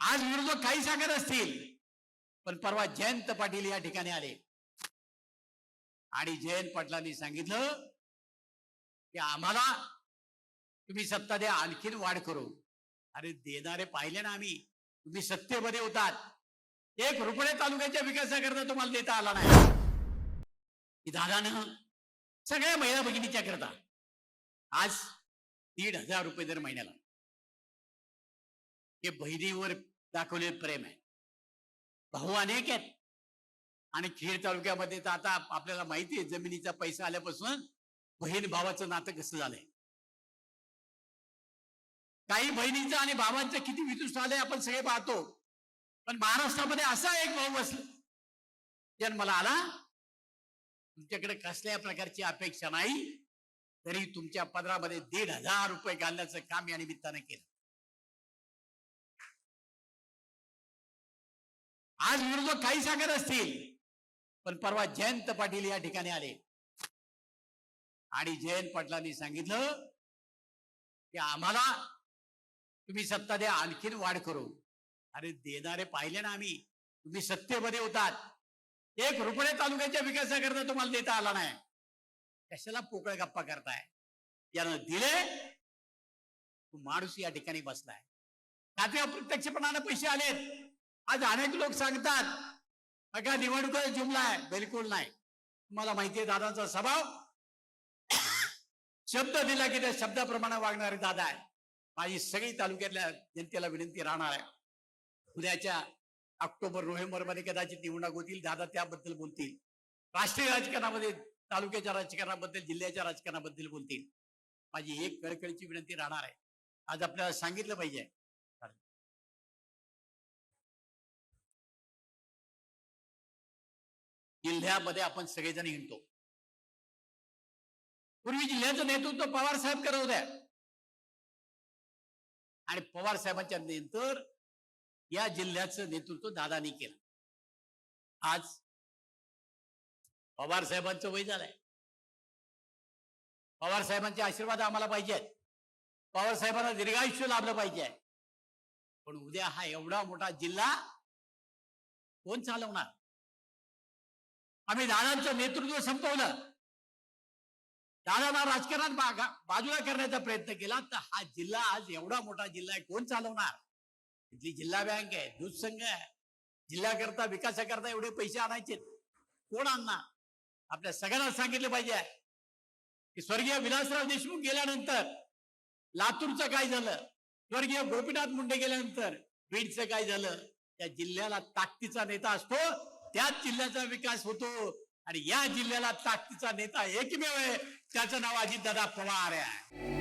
आज विरोधक काही सांगत असतील पण परवा जयंत पाटील या ठिकाणी आले. आणि जयंत पाटलांनी सांगितलं की आम्हाला तुम्ही सत्ता द्या आणखीन वाढ करू. अरे देणारे पाहिले ना आम्ही. तुम्ही सत्तेमध्ये होतात. एक रुपये तालुक्याच्या विकासाकरता तुम्हाला देता आला नाही. दादानं सगळ्या महिला भगिनीच्या करता. आज दीड हजार रुपये दर महिन्याला. हे बहिणीवर दाखवलेलं प्रेम आहे. भाऊ अनेक आहेत. आणि खेड तालुक्यामध्ये तर आता आपल्याला माहिती आहे जमिनीचा पैसा आल्यापासून बहीण भावाचं नातं कसं झालंय. काही बहिणीचं आणि भावांचं किती वितुष्ट आलंय आपण सगळे पाहतो. पण महाराष्ट्रामध्ये असा एक भाऊ बसला. जन्माला आला तुमच्याकडे कसल्या प्रकारची अपेक्षा नाही तरी तुमच्या पदरामध्ये दीड हजार रुपये घालण्याचं काम या निमित्तानं केलं. आज विरोधक काही सांगत असतील पण परवा जयंत पाटील या ठिकाणी आले. आणि जयंत पाटलांनी सांगितलं की आम्हाला तुम्ही सत्ता द्या आणखीन वाढ करू. अरे देणारे पाहिले ना आम्ही. तुम्ही सत्तेमध्ये होतात. एक रुपये तालुक्याच्या विकासाकरता तुम्हाला देता आला नाही. कशाला पोकळ गप्पा करताय? यानं दिले. माणूस या ठिकाणी बसलाय. ते अप्रत्यक्षपणाने पैसे आलेत. आज अनेक लोक सांगतात बघा निवडणुका जुमला आहे. बिलकुल नाही. तुम्हाला माहितीये दादाचा स्वभाव. शब्द दिला की त्या शब्दाप्रमाणे वागणारे दादा आहे. माझी सगळी तालुक्यातल्या जनतेला विनंती राहणार आहे. उद्याच्या ऑक्टोबर नोव्हेंबरमध्ये कदाचित निवडणूक होतील दादा त्याबद्दल बोलतील. राष्ट्रीय राजकारणामध्ये तालुक्याच्या राजकारणाबद्दल जिल्ह्याच्या राजकारणाबद्दल बोलतील. माझी एक कळकळीची विनंती राहणार आहे. आज आपल्याला सांगितलं पाहिजे जिल्ह्यामध्ये आपण सगळेजण हिंडतो. पूर्वी जिल्ह्याचं नेतृत्व पवार साहेब करत होत्या आणि पवार साहेबांच्या नंतर या जिल्ह्याचं नेतृत्व दादानी केलं. आज पवार साहेबांचं वय झालंय. पवार साहेबांचे आशीर्वाद आम्हाला पाहिजेत पवार साहेबांना दीर्घायुष्य लाभलं पाहिजे पण उद्या हा एवढा मोठा जिल्हा कोण चालवणार? आम्ही दादांचं नेतृत्व संपवलं. दादांना राजकारणात बाजूला करण्याचा प्रयत्न केला. तर हा जिल्हा आज एवढा मोठा जिल्हा आहे कोण चालवणार? इथली जिल्हा बँक आहे दूध संघ आहे. जिल्ह्याकरता विकासाकरता एवढे पैसे आणायचे. कोण आणणार? आपल्या सगळ्यांना सांगितले पाहिजे. की स्वर्गीय विलासराव देशमुख गेल्यानंतर लातूरचं काय झालं? स्वर्गीय गोपीनाथ मुंडे गेल्यानंतर बीडचं काय झालं? त्या जिल्ह्याला ताकदीचा नेता असतो. त्याच जिल्ह्याचा विकास होतो. आणि या जिल्ह्याला ताकदीचा नेता एकमेव आहे. त्याचं नाव अजितदादा पवार आहे.